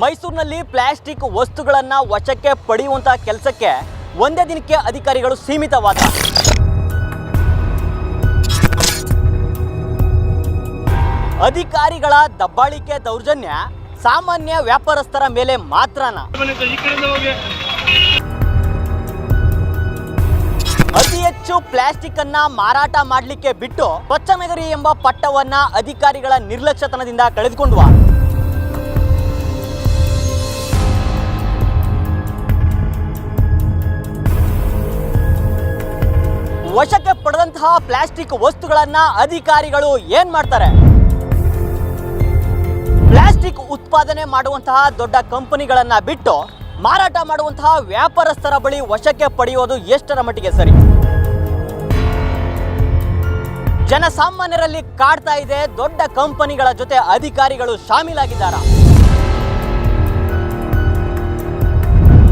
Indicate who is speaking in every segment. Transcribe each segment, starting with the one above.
Speaker 1: ಮೈಸೂರಿನಲ್ಲಿ ಪ್ಲಾಸ್ಟಿಕ್ ವಸ್ತುಗಳನ್ನು ವಶಕ್ಕೆ ಪಡೆಯುವಂತಹ ಕೆಲಸಕ್ಕೆ ಒಂದೇ ದಿನಕ್ಕೆ ಅಧಿಕಾರಿಗಳು ಸೀಮಿತವಾದ ಅಧಿಕಾರಿಗಳ ದಬ್ಬಾಳಿಕೆ ದೌರ್ಜನ್ಯ ಸಾಮಾನ್ಯ ವ್ಯಾಪಾರಸ್ಥರ ಮೇಲೆ ಮಾತ್ರನ ಅತಿ ಹೆಚ್ಚು ಪ್ಲಾಸ್ಟಿಕ್ ಅನ್ನ ಮಾರಾಟ ಮಾಡಲಿಕ್ಕೆ ಬಿಟ್ಟು ಸ್ವಚ್ಛನಗರಿ ಎಂಬ ಪಟ್ಟವನ್ನ ಅಧಿಕಾರಿಗಳ ನಿರ್ಲಕ್ಷ್ಯತನದಿಂದ ಕಳೆದುಕೊಂಡ್ವಾ. ವಶಕ್ಕೆ ಪಡೆದಂತಹ ಪ್ಲಾಸ್ಟಿಕ್ ವಸ್ತುಗಳನ್ನ ಅಧಿಕಾರಿಗಳು ಏನ್ ಮಾಡ್ತಾರೆ? ಪ್ಲಾಸ್ಟಿಕ್ ಉತ್ಪಾದನೆ ಮಾಡುವಂತಹ ದೊಡ್ಡ ಕಂಪನಿಗಳನ್ನ ಬಿಟ್ಟು ಮಾರಾಟ ಮಾಡುವಂತಹ ವ್ಯಾಪಾರಸ್ಥರ ಬಳಿ ವಶಕ್ಕೆ ಪಡೆಯುವುದು ಎಷ್ಟರ ಮಟ್ಟಿಗೆ ಸರಿ? ಜನಸಾಮಾನ್ಯರಲ್ಲಿ ಕಾಡ್ತಾ ಇದೆ, ದೊಡ್ಡ ಕಂಪನಿಗಳ ಜೊತೆ ಅಧಿಕಾರಿಗಳು ಶಾಮೀಲಾಗಿದ್ದಾರಾ?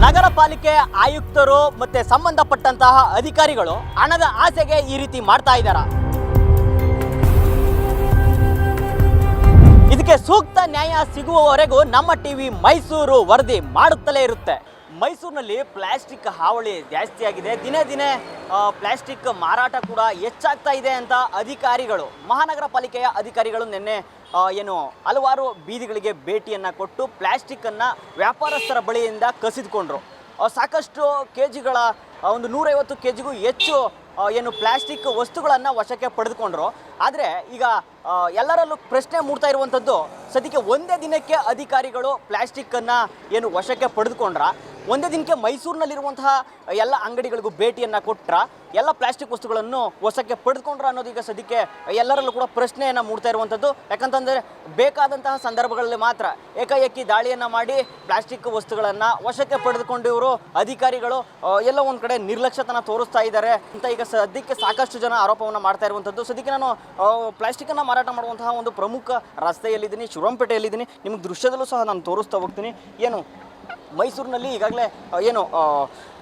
Speaker 1: ನಗರ ಪಾಲಿಕೆ ಆಯುಕ್ತರು ಮತ್ತೆ ಸಂಬಂಧಪಟ್ಟಂತಹ ಅಧಿಕಾರಿಗಳು ಹಣದ ಆಸೆಗೆ ಈ ರೀತಿ ಮಾಡ್ತಾ ಇದ್ದಾರಾ? ಇದಕ್ಕೆ ಸೂಕ್ತ ನ್ಯಾಯ ಸಿಗುವವರೆಗೂ ನಮ್ಮ ಟಿವಿ ಮೈಸೂರು ವರದಿ ಮಾಡುತ್ತಲೇ ಇರುತ್ತೆ. ಮೈಸೂರಿನಲ್ಲಿ ಪ್ಲಾಸ್ಟಿಕ್ ಹಾವಳಿ ಜಾಸ್ತಿ ಆಗಿದೆ. ದಿನೇ ದಿನೇ ಪ್ಲಾಸ್ಟಿಕ್ ಮಾರಾಟ ಕೂಡ ಹೆಚ್ಚಾಗ್ತಾ ಇದೆ ಅಂತ ಅಧಿಕಾರಿಗಳು, ಮಹಾನಗರ ಪಾಲಿಕೆಯ ಅಧಿಕಾರಿಗಳು ನಿನ್ನೆ ಏನು ಹಲವಾರು ಬೀದಿಗಳಿಗೆ ಭೇಟಿಯನ್ನು ಕೊಟ್ಟು ಪ್ಲಾಸ್ಟಿಕ್ಕನ್ನು ವ್ಯಾಪಾರಸ್ಥರ ಬಳಿಯಿಂದ ಕಸಿದುಕೊಂಡ್ರು. ಸಾಕಷ್ಟು ಕೆ ಜಿಗಳ ಒಂದು ನೂರೈವತ್ತು ಕೆ ಜಿಗೂ ಹೆಚ್ಚು ಏನು ಪ್ಲಾಸ್ಟಿಕ್ ವಸ್ತುಗಳನ್ನು ವಶಕ್ಕೆ ಪಡೆದುಕೊಂಡ್ರು. ಆದರೆ ಈಗ ಎಲ್ಲರಲ್ಲೂ ಪ್ರಶ್ನೆ ಮೂಡ್ತಾ ಇರುವಂಥದ್ದು, ಸದ್ಯಕ್ಕೆ ಒಂದೇ ದಿನಕ್ಕೆ ಅಧಿಕಾರಿಗಳು ಪ್ಲಾಸ್ಟಿಕ್ಕನ್ನು ಏನು ವಶಕ್ಕೆ ಪಡೆದುಕೊಂಡ್ರ? ಒಂದೇ ದಿನಕ್ಕೆ ಮೈಸೂರಿನಲ್ಲಿರುವಂತಹ ಎಲ್ಲ ಅಂಗಡಿಗಳಿಗೂ ಭೇಟಿಯನ್ನು ಕೊಟ್ರ? ಎಲ್ಲ ಪ್ಲಾಸ್ಟಿಕ್ ವಸ್ತುಗಳನ್ನು ವಶಕ್ಕೆ ಪಡೆದುಕೊಂಡ್ರ ಅನ್ನೋದು ಈಗ ಸದ್ಯಕ್ಕೆ ಎಲ್ಲರಲ್ಲೂ ಕೂಡ ಪ್ರಶ್ನೆಯನ್ನು ಮೂಡ್ತಾ ಇರುವಂಥದ್ದು. ಯಾಕಂತಂದರೆ ಬೇಕಾದಂತಹ ಸಂದರ್ಭಗಳಲ್ಲಿ ಮಾತ್ರ ಏಕಾಏಕಿ ದಾಳಿಯನ್ನು ಮಾಡಿ ಪ್ಲಾಸ್ಟಿಕ್ ವಸ್ತುಗಳನ್ನು ವಶಕ್ಕೆ ಪಡೆದುಕೊಂಡಿವರು ಅಧಿಕಾರಿಗಳು ಎಲ್ಲ ಒಂದು ಕಡೆ ನಿರ್ಲಕ್ಷ್ಯತನ ತೋರಿಸ್ತಾ ಇದ್ದಾರೆ ಅಂತ ಈಗ ಸದ್ಯಕ್ಕೆ ಸಾಕಷ್ಟು ಜನ ಆರೋಪವನ್ನು ಮಾಡ್ತಾ ಇರುವಂಥದ್ದು ಸದ್ಯಕ್ಕೆ ನಾನು ಪ್ಲಾಸ್ಟಿಕ್ಕನ್ನು ಮಾರಾಟ ಮಾಡುವಂತಹ ಒಂದು ಪ್ರಮುಖ ರಸ್ತೆಯಲ್ಲಿದ್ದೀನಿ, ಶಿವರಾಂಪೇಟೆಯಲ್ಲಿದ್ದೀನಿ. ನಿಮಗೆ ದೃಶ್ಯದಲ್ಲೂ ಸಹ ನಾನು ತೋರಿಸ್ತಾ ಹೋಗ್ತೀನಿ. ಏನು, ಮೈಸೂರಿನಲ್ಲಿ ಈಗಾಗಲೇ ಏನು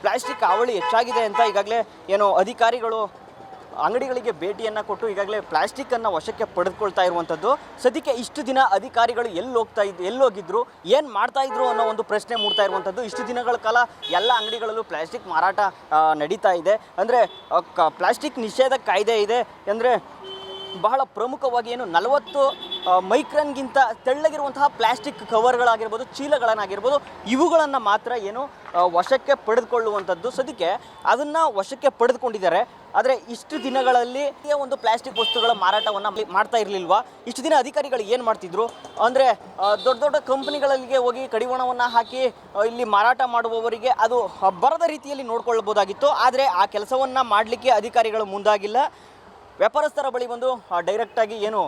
Speaker 1: ಪ್ಲಾಸ್ಟಿಕ್ ಹಾವಳಿ ಹೆಚ್ಚಾಗಿದೆ ಅಂತ ಈಗಾಗಲೇ, ಏನು, ಅಧಿಕಾರಿಗಳು ಅಂಗಡಿಗಳಿಗೆ ಭೇಟಿಯನ್ನು ಕೊಟ್ಟು ಈಗಾಗಲೇ ಪ್ಲಾಸ್ಟಿಕ್ಕನ್ನು ವಶಕ್ಕೆ ಪಡೆದುಕೊಳ್ತಾ ಇರುವಂಥದ್ದು ಸದ್ಯಕ್ಕೆ ಇಷ್ಟು ದಿನ ಅಧಿಕಾರಿಗಳು ಎಲ್ಲಿ ಹೋಗ್ತಾ ಇದ್ದು ಎಲ್ಲಿ ಹೋಗಿದ್ರು, ಏನು ಮಾಡ್ತಾ ಇದ್ರು ಅನ್ನೋ ಒಂದು ಪ್ರಶ್ನೆ ಮೂಡ್ತಾ ಇರುವಂಥದ್ದು ಇಷ್ಟು ದಿನಗಳ ಕಾಲ ಎಲ್ಲ ಅಂಗಡಿಗಳಲ್ಲೂ ಪ್ಲಾಸ್ಟಿಕ್ ಮಾರಾಟ ನಡೀತಾ ಇದೆ. ಅಂದರೆ ಪ್ಲಾಸ್ಟಿಕ್ ನಿಷೇಧ ಕಾಯ್ದೆ ಇದೆ. ಅಂದರೆ, ಬಹಳ ಪ್ರಮುಖವಾಗಿ ಏನು ನಲವತ್ತು ಮೈಕ್ರನ್ಗಿಂತ ತೆಳ್ಳಗಿರುವಂತಹ ಪ್ಲಾಸ್ಟಿಕ್ ಕವರ್ಗಳಾಗಿರ್ಬೋದು, ಚೀಲಗಳನ್ನಾಗಿರ್ಬೋದು, ಇವುಗಳನ್ನು ಮಾತ್ರ ಏನು ವಶಕ್ಕೆ ಪಡೆದುಕೊಳ್ಳುವಂಥದ್ದು. ಸದ್ಯಕ್ಕೆ ಅದನ್ನು ವಶಕ್ಕೆ ಪಡೆದುಕೊಂಡಿದ್ದಾರೆ. ಆದರೆ ಇಷ್ಟು ದಿನಗಳಲ್ಲಿ ಒಂದು ಪ್ಲಾಸ್ಟಿಕ್ ವಸ್ತುಗಳ ಮಾರಾಟವನ್ನು ಮಾಡ್ತಾ ಇರಲಿಲ್ವಾ? ಇಷ್ಟು ದಿನ ಅಧಿಕಾರಿಗಳು ಏನು ಮಾಡ್ತಿದ್ರು? ಅಂದರೆ ದೊಡ್ಡ ದೊಡ್ಡ ಕಂಪನಿಗಳಿಗೆ ಹೋಗಿ ಕಡಿವಾಣವನ್ನು ಹಾಕಿ ಇಲ್ಲಿ ಮಾರಾಟ ಮಾಡುವವರಿಗೆ ಅದು ಬರದ ರೀತಿಯಲ್ಲಿ ನೋಡ್ಕೊಳ್ಬೋದಾಗಿತ್ತು. ಆದರೆ ಆ ಕೆಲಸವನ್ನು ಮಾಡಲಿಕ್ಕೆ ಅಧಿಕಾರಿಗಳು ಮುಂದಾಗಿಲ್ಲ. ವ್ಯಾಪಾರಸ್ಥರ ಬಳಿ ಬಂದು ಡೈರೆಕ್ಟಾಗಿ ಏನು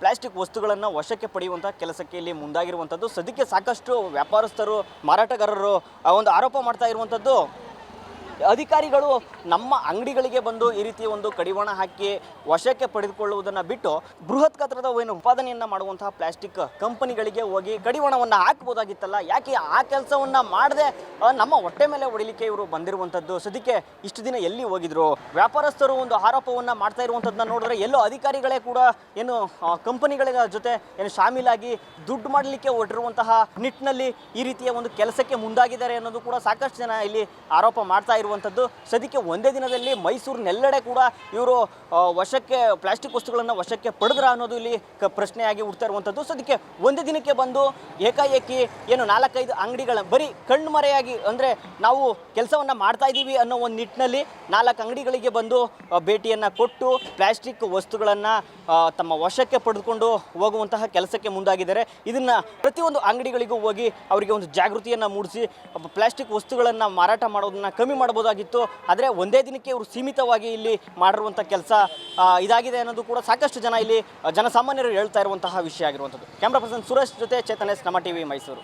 Speaker 1: ಪ್ಲಾಸ್ಟಿಕ್ ವಸ್ತುಗಳನ್ನು ವಶಕ್ಕೆ ಪಡೆಯುವಂಥ ಕೆಲಸಕ್ಕೆ ಇಲ್ಲಿ ಮುಂದಾಗಿರುವಂಥದ್ದು ಸದ್ಯಕ್ಕೆ ಸಾಕಷ್ಟು ವ್ಯಾಪಾರಸ್ಥರು, ಮಾರಾಟಗಾರರು ಒಂದು ಆರೋಪ ಮಾಡ್ತಾ ಇರುವಂಥದ್ದು ಅಧಿಕಾರಿಗಳು ನಮ್ಮ ಅಂಗಡಿಗಳಿಗೆ ಬಂದು ಈ ರೀತಿ ಒಂದು ಕಡಿವಾಣ ಹಾಕಿ ವಶಕ್ಕೆ ಪಡೆದುಕೊಳ್ಳುವುದನ್ನು ಬಿಟ್ಟು ಬೃಹತ್ ಗಾತ್ರದ ಏನು ಉತ್ಪಾದನೆಯನ್ನು ಮಾಡುವಂತಹ ಪ್ಲಾಸ್ಟಿಕ್ ಕಂಪನಿಗಳಿಗೆ ಹೋಗಿ ಕಡಿವಾಣವನ್ನು ಹಾಕ್ಬೋದಾಗಿತ್ತಲ್ಲ, ಯಾಕೆ ಆ ಕೆಲಸವನ್ನು ಮಾಡದೆ ನಮ್ಮ ಹೊಟ್ಟೆ ಮೇಲೆ ಹೊಡಿಲಿಕ್ಕೆ ಇವರು ಬಂದಿರುವಂಥದ್ದು ಸದ್ಯಕ್ಕೆ ಇಷ್ಟು ದಿನ ಎಲ್ಲಿ ಹೋಗಿದ್ರು? ವ್ಯಾಪಾರಸ್ಥರು ಒಂದು ಆರೋಪವನ್ನು ಮಾಡ್ತಾ ಇರುವಂಥದ್ದನ್ನ ನೋಡಿದ್ರೆ ಎಲ್ಲೋ ಅಧಿಕಾರಿಗಳೇ ಕೂಡ ಏನು ಕಂಪನಿಗಳ ಜೊತೆ ಏನು ಶಾಮೀಲಾಗಿ ದುಡ್ಡು ಮಾಡಲಿಕ್ಕೆ ಹೊರಟಿರುವಂತಹ ನಿಟ್ಟಿನಲ್ಲಿ ಈ ರೀತಿಯ ಒಂದು ಕೆಲಸಕ್ಕೆ ಮುಂದಾಗಿದ್ದಾರೆ ಅನ್ನೋದು ಕೂಡ ಸಾಕಷ್ಟು ಜನ ಇಲ್ಲಿ ಆರೋಪ ಮಾಡ್ತಾ ಇರುವಂಥದ್ದು. ಸದ್ಯಕ್ಕೆ ಒಂದೇ ದಿನದಲ್ಲಿ ಮೈಸೂರಿನೆಲ್ಲೆಡೆ ಕೂಡ ಇವರು ವಶಕ್ಕೆ, ಪ್ಲಾಸ್ಟಿಕ್ ವಸ್ತುಗಳನ್ನು ವಶಕ್ಕೆ ಪಡೆದ್ರ ಅನ್ನೋದು ಇಲ್ಲಿ ಕ ಪ್ರಶ್ನೆಯಾಗಿ ಹುಡ್ತಾ ಇರುವಂಥದ್ದು. ಸದ್ಯಕ್ಕೆ ಒಂದೇ ದಿನಕ್ಕೆ ಬಂದು ಏಕಾಏಕಿ ಏನು ನಾಲ್ಕೈದು ಅಂಗಡಿಗಳ, ಬರೀ ಕಣ್ಮರೆಯಾಗಿ ಅಂದರೆ ನಾವು ಕೆಲಸವನ್ನು ಮಾಡ್ತಾ ಇದ್ದೀವಿ ಅನ್ನೋ ಒಂದು ನಿಟ್ಟಿನಲ್ಲಿ ನಾಲ್ಕು ಅಂಗಡಿಗಳಿಗೆ ಬಂದು ಭೇಟಿಯನ್ನು ಕೊಟ್ಟು, ಪ್ಲಾಸ್ಟಿಕ್ ವಸ್ತುಗಳನ್ನು ತಮ್ಮ ವಶಕ್ಕೆ ಪಡೆದುಕೊಂಡು ಹೋಗುವಂತಹ ಕೆಲಸಕ್ಕೆ ಮುಂದಾಗಿದ್ದಾರೆ. ಇದನ್ನು ಪ್ರತಿಯೊಂದು ಅಂಗಡಿಗಳಿಗೂ ಹೋಗಿ ಅವರಿಗೆ ಒಂದು ಜಾಗೃತಿಯನ್ನು ಮೂಡಿಸಿ, ಪ್ಲಾಸ್ಟಿಕ್ ವಸ್ತುಗಳನ್ನು ಮಾರಾಟ ಮಾಡೋದನ್ನ ಕಮ್ಮಿ ಮಾಡ್ಬೋದಾಗಿತ್ತು. ಆದರೆ ಒಂದೇ ದಿನಕ್ಕೆ ಇವರು ಸೀಮಿತವಾಗಿ ಇಲ್ಲಿ ಮಾಡಿರುವಂಥ ಕೆಲಸ ಇದಾಗಿದೆ ಅನ್ನೋದು ಕೂಡ ಸಾಕಷ್ಟು ಜನ ಇಲ್ಲಿ ಜನಸಾಮಾನ್ಯರು ಹೇಳ್ತಾ ಇರುವಂತಹ ವಿಷಯ ಆಗಿರುವಂಥದ್ದು. ಕ್ಯಾಮ್ರಾ ಪರ್ಸನ್ ಸುರೇಶ್ ಜೊತೆ ಚೇತನೇಶ್ ನಮ್ಮ ಟಿವಿ ಮೈಸೂರು.